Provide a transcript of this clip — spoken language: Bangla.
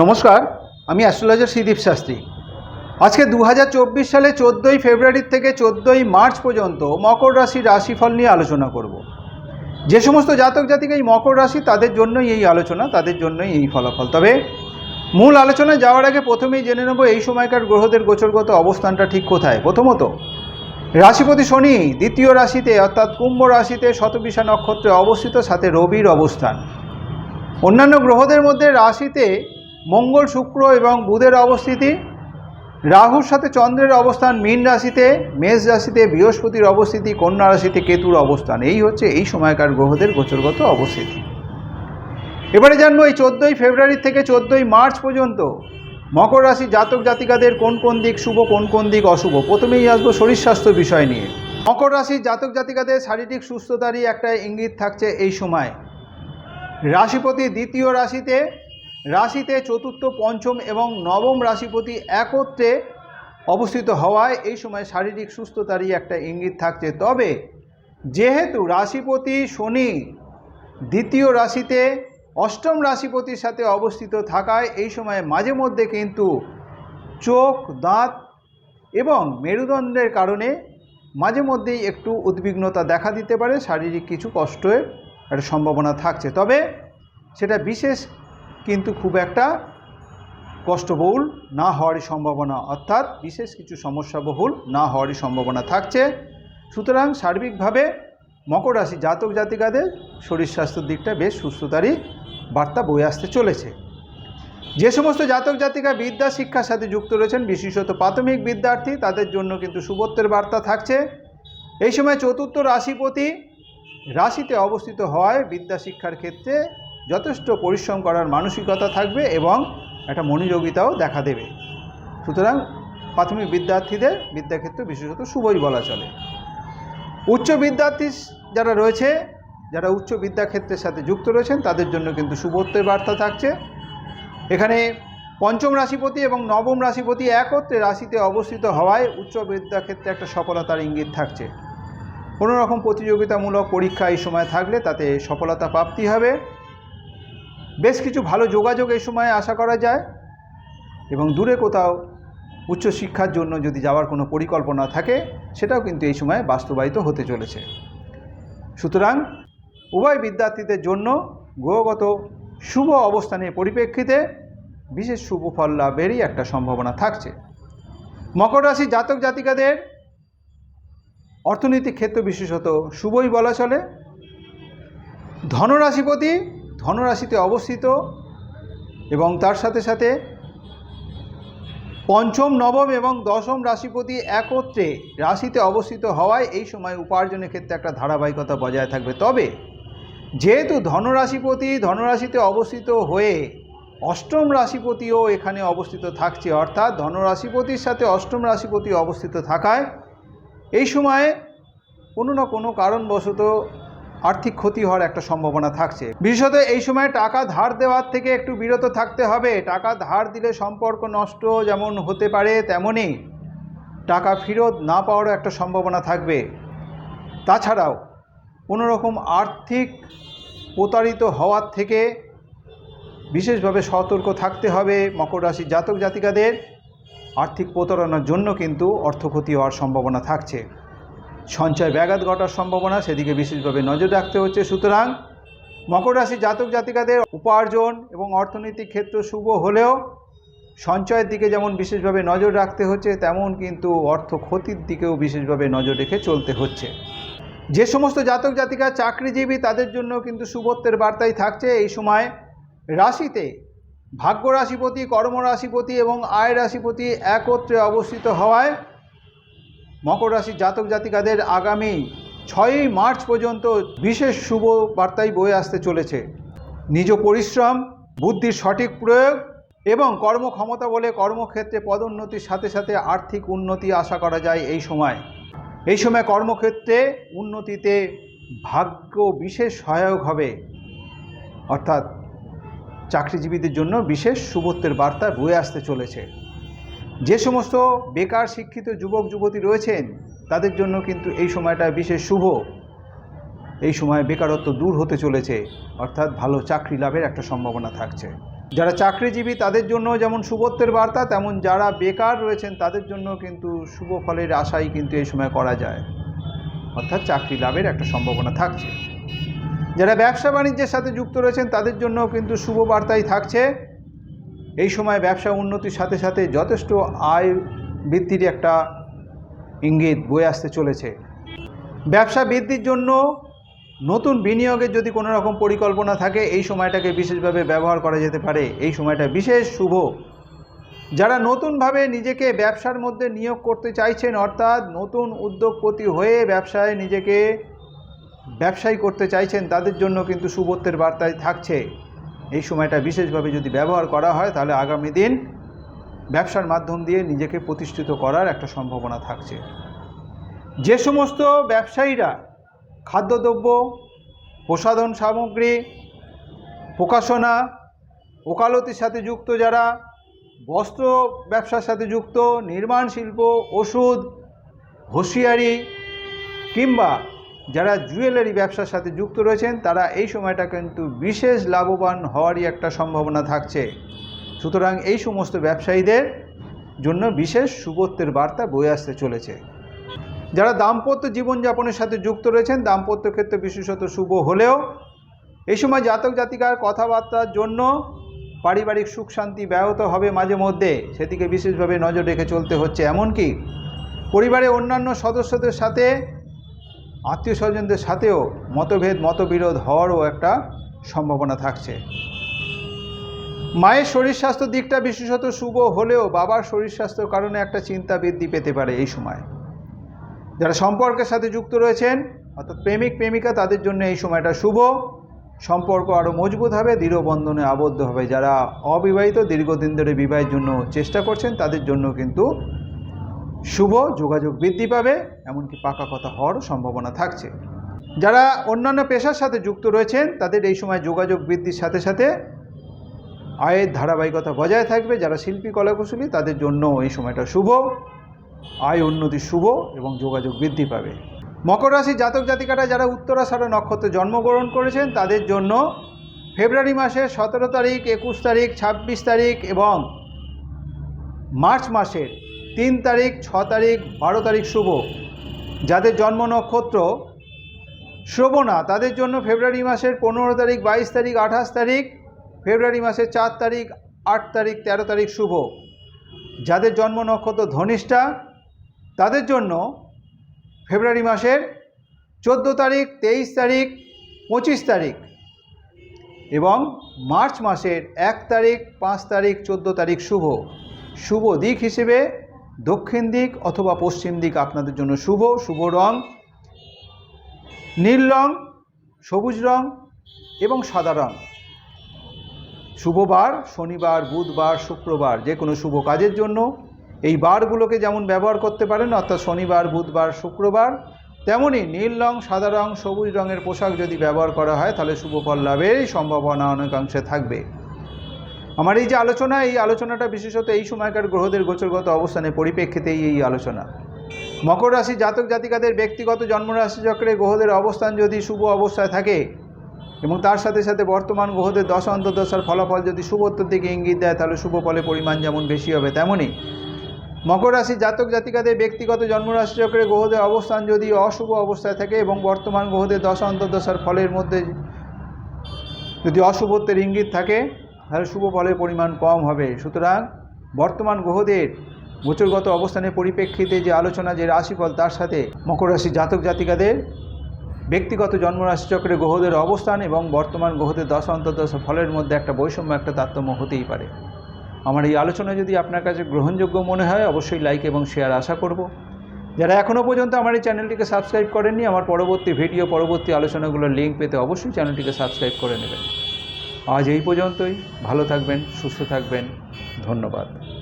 নমস্কার, আমি অ্যাস্ট্রোলজার শ্রীদীপ শাস্ত্রী। আজকে দু হাজার চব্বিশ সালে চোদ্দোই ফেব্রুয়ারি থেকে চোদ্দোই মার্চ পর্যন্ত মকর রাশির রাশিফল নিয়ে আলোচনা করব। যে সমস্ত জাতক জাতিকে এই মকর রাশি, তাদের জন্যই এই আলোচনা, তাদের জন্যই এই ফলাফল। তবে মূল আলোচনায় যাওয়ার আগে প্রথমেই জেনে নেব এই সময়কার গ্রহদের গোচরগত অবস্থানটা ঠিক কোথায়। প্রথমত, রাশিপতি শনি দ্বিতীয় রাশিতে, অর্থাৎ কুম্ভ রাশিতে শতবিশা নক্ষত্রে অবস্থিত, সাথে রবির অবস্থান। অন্যান্য গ্রহদের মধ্যে রাশিতে মঙ্গল শুক্র এবং বুধের অবস্থিতি, রাহুর সাথে চন্দ্রের অবস্থান মীন রাশিতে, মেষ রাশিতে, বৃহস্পতির অবস্থিতি, কন্যা রাশিতে, কেতুর অবস্থান। এই হচ্ছে এই সময়কার গ্রহদের গোচরগত অবস্থিতি। এবারে জানব এই চোদ্দোই ফেব্রুয়ারি থেকে চোদ্দোই মার্চ পর্যন্ত মকর রাশি জাতক জাতিকাদের কোন কোন দিক শুভ, কোন কোন দিক অশুভ? প্রথমেই আসব শরীর স্বাস্থ্য বিষয় নিয়ে। মকর রাশির জাতক জাতিকাদের শারীরিক সুস্থতারই একটা ইঙ্গিত থাকছে এই সময়। রাশিপতি দ্বিতীয় রাশিতে রাশিতে চতুর্থ, পঞ্চম এবং নবম রাশিপতি একত্রে অবস্থিত হওয়ায় এই সময় শারীরিক সুস্থতারই একটা ইঙ্গিত থাকছে। তবে যেহেতু রাশিপতি শনি দ্বিতীয় রাশিতে, অষ্টম রাশিপতির সাথে অবস্থিত থাকায় এই সময় মাঝে মধ্যে কিন্তু চোখ, দাঁত এবং মেরুদণ্ডের কারণে মাঝে মধ্যেই একটু উদ্বিগ্নতা দেখা দিতে পারে। শারীরিক কিছু কষ্টের একটা সম্ভাবনা থাকছে। তবে সেটা বিশেষ কিন্তু খুব একটা কষ্টবহুল না হওয়ারই সম্ভাবনা, অর্থাৎ বিশেষ কিছু সমস্যাবহুল না হওয়ারই সম্ভাবনা থাকছে। সুতরাং সার্বিকভাবে মকর রাশি জাতক জাতিকাদের শরীর স্বাস্থ্যের দিকটা বেশ সুস্থতারই বার্তা বয়ে আসতে চলেছে। যে সমস্ত জাতক জাতিকা বিদ্যা শিক্ষার সাথে যুক্ত রয়েছেন, বিশেষত প্রাথমিক বিদ্যার্থী, তাদের জন্য কিন্তু সুবত্তের বার্তা থাকছে। এই সময় চতুর্থ রাশিপতি রাশিতে অবস্থিত হওয়ায় বিদ্যা শিক্ষার ক্ষেত্রে যথেষ্ট পরিশ্রম করার মানসিকতা থাকবে এবং একটা মনোযোগিতাও দেখা দেবে। সুতরাং প্রাথমিক বিদ্যার্থীদের বিদ্যাক্ষেত্রে বিশেষত শুভই বলা চলে। উচ্চ বিদ্যার্থী যারা রয়েছে, যারা উচ্চ বিদ্যাক্ষেত্রের সাথে যুক্ত রয়েছেন, তাদের জন্য কিন্তু শুভত্বের বার্তা থাকছে। এখানে পঞ্চম রাশিপতি এবং নবম রাশিপতি একত্রে রাশিতে অবস্থিত হওয়ায় উচ্চ বিদ্যাক্ষেত্রে একটা সফলতার ইঙ্গিত থাকছে। কোনো রকম প্রতিযোগিতামূলক পরীক্ষা এই সময় থাকলে তাতে সফলতা প্রাপ্তি হবে। বেশ কিছু ভালো যোগাযোগ এই সময়ে আশা করা যায়। এবং দূরে কোথাও উচ্চশিক্ষার জন্য যদি যাওয়ার কোনো পরিকল্পনা থাকে, সেটাও কিন্তু এই সময়ে বাস্তবায়িত হতে চলেছে। সুতরাং উভয় বিদ্যার্থীদের জন্য গ্রহগত শুভ অবস্থানের পরিপ্রেক্ষিতে বিশেষ শুভ ফল লাভেরই একটা সম্ভাবনা থাকছে। মকর রাশি জাতক জাতিকাদের অর্থনৈতিক ক্ষেত্র বিশেষত শুভই বলা চলে। ধনরাশিপতি ধনরাশিতে অবস্থিত এবং তার সাথে সাথে পঞ্চম, নবম এবং দশম রাশিপতি একত্রে রাশিতে অবস্থিত হওয়ায় এই সময় উপার্জনের ক্ষেত্রে একটা ধারাবাহিকতা বজায় থাকবে। তবে যেহেতু ধনরাশিপতি ধনরাশিতে অবস্থিত হয়ে অষ্টম রাশিপতিও এখানে অবস্থিত থাকছে, অর্থাৎ ধনরাশিপতির সাথে অষ্টম রাশিপতি অবস্থিত থাকায় এই সময়ে কোনো না কোনো কারণবশত আর্থিক ক্ষতি হওয়ার একটা সম্ভাবনা থাকছে। বিশেষত এই সময় টাকা ধার দেওয়ার থেকে একটু বিরত থাকতে হবে। টাকা ধার দিলে সম্পর্ক নষ্ট যেমন হতে পারে, তেমনই টাকা ফেরত না পাওয়ারও একটা সম্ভাবনা থাকবে। তাছাড়াও কোনো রকম আর্থিক প্রতারিত হওয়ার থেকে বিশেষভাবে সতর্ক থাকতে হবে। মকর রাশির জাতক জাতিকাদের আর্থিক প্রতারণার জন্য কিন্তু অর্থক্ষতি হওয়ার সম্ভাবনা থাকছে। সঞ্চয় ব্যাঘাত ঘটার সম্ভাবনা, সেদিকে বিশেষভাবে নজর রাখতে হচ্ছে। সুতরাং মকর রাশি জাতক জাতিকাদের উপার্জন এবং অর্থনৈতিক ক্ষেত্র শুভ হলেও সঞ্চয়ের দিকে যেমন বিশেষভাবে নজর রাখতে হচ্ছে, তেমন কিন্তু অর্থ ক্ষতির দিকেও বিশেষভাবে নজর রেখে চলতে হচ্ছে। যে সমস্ত জাতক জাতিকা চাকরিজীবী, তাদের জন্য কিন্তু শুভত্বের বার্তাই থাকছে। এই সময় রাশিতে ভাগ্য রাশিপতি, কর্ম রাশিপতি এবং আয় রাশিপতি একত্রে অবস্থিত হওয়ায় মকর রাশির জাতক জাতিকাদের আগামী ছয়ই মার্চ পর্যন্ত বিশেষ শুভ বার্তাই বয়ে আসতে চলেছে। নিজ পরিশ্রম, বুদ্ধির সঠিক প্রয়োগ এবং কর্মক্ষমতা বলে কর্মক্ষেত্রে পদোন্নতির সাথে সাথে আর্থিক উন্নতি আশা করা যায় এই সময়। এই সময় কর্মক্ষেত্রে উন্নতিতে ভাগ্য বিশেষ সহায়ক হবে। অর্থাৎ চাকরিজীবীদের জন্য বিশেষ শুভত্বের বার্তা বয়ে আসতে চলেছে। যে সমস্ত বেকার শিক্ষিত যুবক, যুবতী রয়েছেন, তাদের জন্য কিন্তু এই সময়টা বিশেষ শুভ। এই সময় বেকারত্ব দূর হতে চলেছে, অর্থাৎ ভালো চাকরি লাভের একটা সম্ভাবনা থাকছে। যারা চাকরিজীবী, তাদের জন্য যেমন শুভত্বের বার্তা, তেমন যারা বেকার রয়েছেন, তাদের জন্য কিন্তু শুভ ফলের আশাই কিন্তু এই সময় করা যায়। অর্থাৎ চাকরি লাভের একটা সম্ভাবনা থাকছে। যারা ব্যবসা বাণিজ্যের সাথে যুক্ত রয়েছেন, তাদের জন্য কিন্তু শুভ বার্তাই থাকছে। এই সময় ব্যবসা উন্নতির সাথে সাথে যথেষ্ট আয় বৃদ্ধির একটা ইঙ্গিত বয়ে আসতে চলেছে। ব্যবসা বৃদ্ধির জন্য নতুন বিনিয়োগের যদি কোনো রকম পরিকল্পনা থাকে, এই সময়টাকে বিশেষভাবে ব্যবহার করা যেতে পারে। এই সময়টা বিশেষ শুভ। যারা নতুনভাবে নিজেকে ব্যবসার মধ্যে নিয়োগ করতে চাইছেন, অর্থাৎ নতুন উদ্যোগপতি হয়ে ব্যবসায় নিজেকে ব্যবসায়ী করতে চাইছেন, তাদের জন্য কিন্তু শুভত্বের বার্তায় থাকছে। এই সময়টা বিশেষভাবে যদি ব্যবহার করা হয়, তাহলে আগামী দিন ব্যবসার মাধ্যম দিয়ে নিজেকে প্রতিষ্ঠিত করার একটা সম্ভাবনা থাকছে। যে সমস্ত ব্যবসায়ীরা খাদ্যদ্রব্য, প্রসাধন সামগ্রী, প্রকাশনা, ওকালতির সাথে যুক্ত যারা, বস্ত্র ব্যবসার সাথে যুক্ত, নির্মাণ শিল্প, ওষুধ হুঁশিয়ারি কিংবা যারা জুয়েলারি ব্যবসার সাথে যুক্ত রয়েছেন, তারা এই সময়টা কিন্তু বিশেষ লাভবান হওয়ারই একটা সম্ভাবনা থাকছে। সুতরাং এই সমস্ত ব্যবসায়ীদের জন্য বিশেষ শুভত্বের বার্তা বয়ে আসতে চলেছে। যারা দাম্পত্য জীবনযাপনের সাথে যুক্ত রয়েছেন, দাম্পত্য ক্ষেত্রে বিশেষত শুভ হলেও এই সময় জাতক জাতিকার কথাবার্তার জন্য পারিবারিক সুখ শান্তি ব্যাহত হবে মাঝে মধ্যে। সেদিকে বিশেষভাবে নজর রেখে চলতে হচ্ছে। এমনকি পরিবারের অন্যান্য সদস্যদের সাথে আত্মীয় স্বজনদের সাথেও মতভেদ, মতবিরোধ হওয়ারও একটা সম্ভাবনা থাকছে। মায়ের শরীর স্বাস্থ্য দিকটা বিশেষত শুভ হলেও বাবার শরীর স্বাস্থ্যের কারণে একটা চিন্তা বৃদ্ধি পেতে পারে এই সময়। যারা সম্পর্কের সাথে যুক্ত রয়েছেন, অর্থাৎ প্রেমিক, প্রেমিকা, তাদের জন্য এই সময়টা শুভ। সম্পর্ক আরও মজবুত হবে, দৃঢ় বন্ধনে আবদ্ধ হবে। যারা অবিবাহিত, দীর্ঘদিন ধরে বিবাহের জন্য চেষ্টা করছেন, তাদের জন্য কিন্তু শুভ, যোগাযোগ বৃদ্ধি পাবে, এমনকি পাকা কথা হওয়ারও সম্ভাবনা থাকছে। যারা অন্যান্য পেশার সাথে যুক্ত রয়েছেন, তাদের এই সময় যোগাযোগ বৃদ্ধির সাথে সাথে আয়ের ধারাবাহিকতা বজায় থাকবে। যারা শিল্পী, কলাকুশলী, তাদের জন্য এই সময়টা শুভ, আয় উন্নতি শুভ এবং যোগাযোগ বৃদ্ধি পাবে। মকর রাশি জাতক জাতিকারা যারা উত্তরাষাঢ় নক্ষত্রে জন্মগ্রহণ করেছেন, তাদের জন্য ফেব্রুয়ারি মাসের সতেরো তারিখ, একুশ তারিখ, ছাব্বিশ তারিখ এবং মার্চ মাসের তিন তারিখ, ছ তারিখ, বারো তারিখ শুভ। যাদের জন্ম নক্ষত্র শ্রবণা তাদের জন্য ফেব্রুয়ারি মাসের পনেরো তারিখ, বাইশ তারিখ, আঠাশ তারিখ, ফেব্রুয়ারি মাসের চার তারিখ, আট তারিখ, তেরো তারিখ শুভ। যাদের জন্ম নক্ষত্র ধনিষ্ঠা, তাদের জন্য ফেব্রুয়ারি মাসের চোদ্দ তারিখ, তেইশ তারিখ, পঁচিশ তারিখ এবং মার্চ মাসের এক তারিখ, পাঁচ তারিখ, চোদ্দ তারিখ শুভ। শুভ দিক হিসেবে দক্ষিণ দিক অথবা পশ্চিম দিক আপনাদের জন্য শুভ শুভ রং, নীল রং, সবুজ রং এবং সাদা রং। শুভবার, শনিবার, বুধবার, শুক্রবার, যে কোনো শুভ কাজের জন্য এই বারগুলোকে যেমন ব্যবহার করতে পারেন, অর্থাৎ শনিবার, বুধবার, শুক্রবার তেমনই নীল রং, সাদা রং, সবুজ রঙের পোশাক যদি ব্যবহার করা হয়, তাহলে শুভ ফল লাভের সম্ভাবনা অনেকাংশে থাকবে। আমার এই যে আলোচনা, এই আলোচনাটা বিশেষত এই সময়কার গ্রহদের গোচরগত অবস্থানের পরিপ্রেক্ষিতেই এই আলোচনা। মকর রাশি জাতক জাতিকাদের ব্যক্তিগত জন্মরাশি চক্রে গ্রহদের অবস্থান যদি শুভ অবস্থায় থাকে এবং তার সাথে সাথে বর্তমান গ্রহদের দশ অন্তর্দশার ফলাফল যদি শুভত্বর দিকে ইঙ্গিত দেয়, তাহলে শুভ ফলের পরিমাণ যেমন বেশি হবে তেমনই। মকর রাশি জাতক জাতিকাদের ব্যক্তিগত জন্মরাশি চক্রে গ্রহদের অবস্থান যদি অশুভ অবস্থায় থাকে এবং বর্তমান গ্রহদের দশ অন্তর্দশার ফলের মধ্যে যদি অশুভত্বের ইঙ্গিত থাকে তাহলে শুভ ফলের পরিমাণ কম হবে। সুতরাং বর্তমান গ্রহদের গোচরগত অবস্থানের পরিপ্রেক্ষিতে যে আলোচনা, যে রাশিফল, তার সাথে মকর রাশি জাতক জাতিকাদের ব্যক্তিগত জন্মরাশি চক্রে গ্রহদের অবস্থান এবং বর্তমান গ্রহদের দশ, অন্তর্দশ ফলের মধ্যে একটা বৈষম্য, একটা তারতম্য হতেই পারে। আমার এই আলোচনা যদি আপনার কাছে গ্রহণযোগ্য মনে হয়, অবশ্যই লাইক এবং শেয়ার আশা করব। যারা এখনও পর্যন্ত আমার এই চ্যানেলটিকে সাবস্ক্রাইব করেননি, আমার পরবর্তী ভিডিও, পরবর্তী আলোচনাগুলোর লিঙ্ক পেতে অবশ্যই চ্যানেলটিকে সাবস্ক্রাইব করে নেবেন। আজ এই পর্যন্তই। ভালো থাকবেন সুস্থ থাকবেন। ধন্যবাদ।